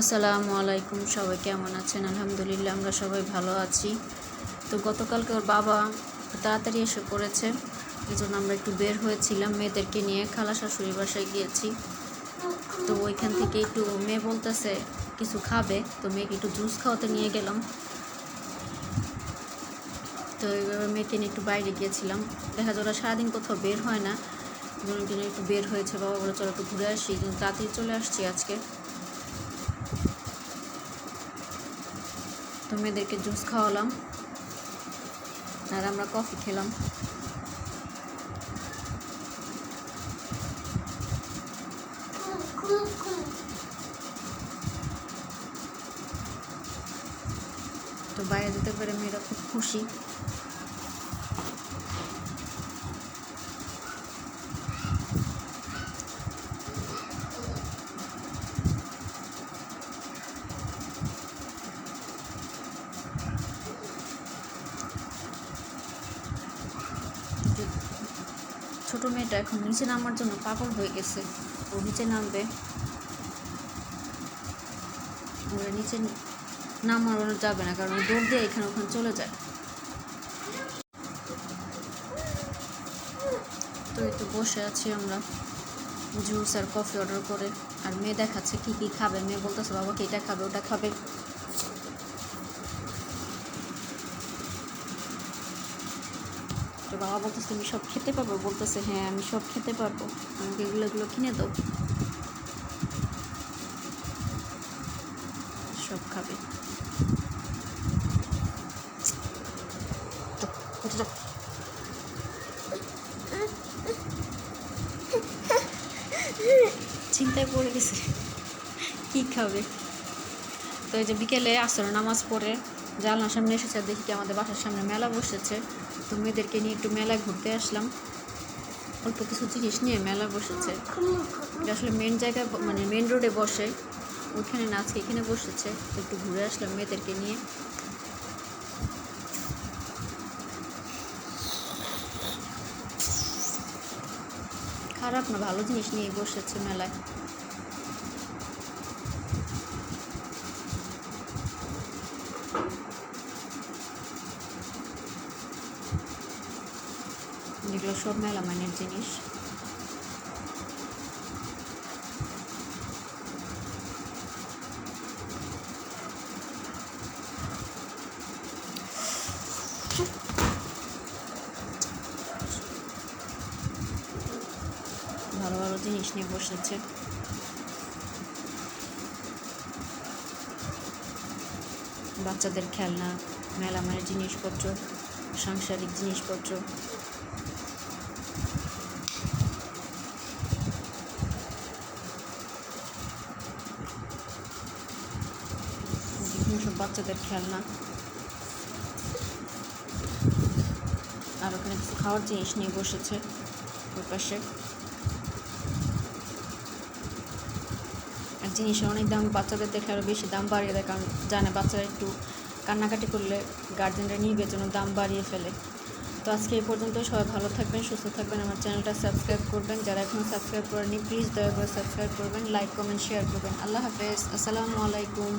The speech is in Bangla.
আসসালামু আলাইকুম, সবাই কেমন আছেন? আলহামদুলিল্লাহ, আমরা সবাই ভালো আছি। তো গতকালকে ওর বাবা তাড়াতাড়ি এসে পড়েছে এই জন্য আমরা একটু বের হয়েছিলাম। মেয়েদেরকে নিয়ে খালা শাশুড়ি বাসায় গিয়েছি। তো ওইখান থেকে একটু মেয়ে বলতেছে, কিছু খাবে? তো মেয়েকে একটু জুস খাওয়াতে নিয়ে গেলাম। তো এইভাবে মেয়েকে নিয়ে একটু বাইরে গিয়েছিলাম। দেখা যায় ওরা সারাদিন কোথাও বের হয় না। জন্য একটু বের হয়েছে, বাবা বলে, চলো একটু ঘুরে আসি। তাড়াতাড়ি চলে আসছি আজকে। তো মেয়েদেরকে জুস খাওয়ালাম, আর আমরা কফি খেলাম। তো বাইরে যেতে পেরে মেয়েরা খুব খুশি যে ছোট মেয়েটা এখন নিচে নামার জন্য পাগল হয়ে গেছে। ও নিচে নামবে। ওরা নিচে নামানো যাবে না, কারণ দৌড় দিয়ে এখানে ওখানে চলে যায়। তো এই তো বসে আছি আমরা। জুস আর কফি অর্ডার করে। আর মেয়ে দেখাচ্ছে কী কী খাবে। মেয়ে বলতেছে, বাবাকে এটা খাবে, ওটা খাবে। তো বাবা বলতেছে, তুমি সব খেতে পারব? বলতেছে হ্যাঁ আমি সব খেতে পারব। আমাকে এগুলো এগুলো কিনে দাও। সব খাবে। চিন্তায় পড়ে গেছে। কি খাবে? তো এই যে বিকেলে আসর নামাজ পড়ে। জানলার সামনে এসেছে দেখি কি আমাদের বাসার সামনে মেলা বসেছে। তো মেয়েদেরকে নিয়ে একটু মেলায় ঘুরতে আসলাম। অল্প কিছু জিনিস নিয়ে মেলা বসেছে। আসলে মেন জায়গায় মানে মেন রোডে বসে। ওইখানে না, আজকে এখানে বসেছে। একটু ঘুরে আসলাম মেয়েদেরকে নিয়ে। খারাপ না, ভালো জিনিস নিয়ে বসেছে মেলায়। যেগুলো সব মেলা মানের জিনিস। ভালো ভালো জিনিস নিয়ে বসেছে। বাচ্চাদের খেলনা, মেলামানের জিনিসপত্র, সাংসারিক জিনিসপত্র। সব বাচ্চাদের খেলনা। আর ওখানে কিছু খাওয়ার জিনিস নিয়ে বসেছে ওই পাশে। আর জিনিসের অনেক দাম, বাচ্চাদের দেখলে আরও বেশি দাম বাড়িয়ে দেয়, কারণ জানে বাচ্চারা একটু কান্নাকাটি করলে গার্জেনরা নিবে জন্য দাম বাড়িয়ে ফেলে। তো আজকে এই পর্যন্ত সবাই ভালো থাকবেন, সুস্থ থাকবেন। আমার চ্যানেলটা সাবস্ক্রাইব করবেন। যারা এখনও সাবস্ক্রাইব করেনি প্লিজ দয়া করে সাবস্ক্রাইব করবেন লাইক কমেন্ট শেয়ার করবেন। আল্লাহ হাফেজ। আসসালামু আলাইকুম।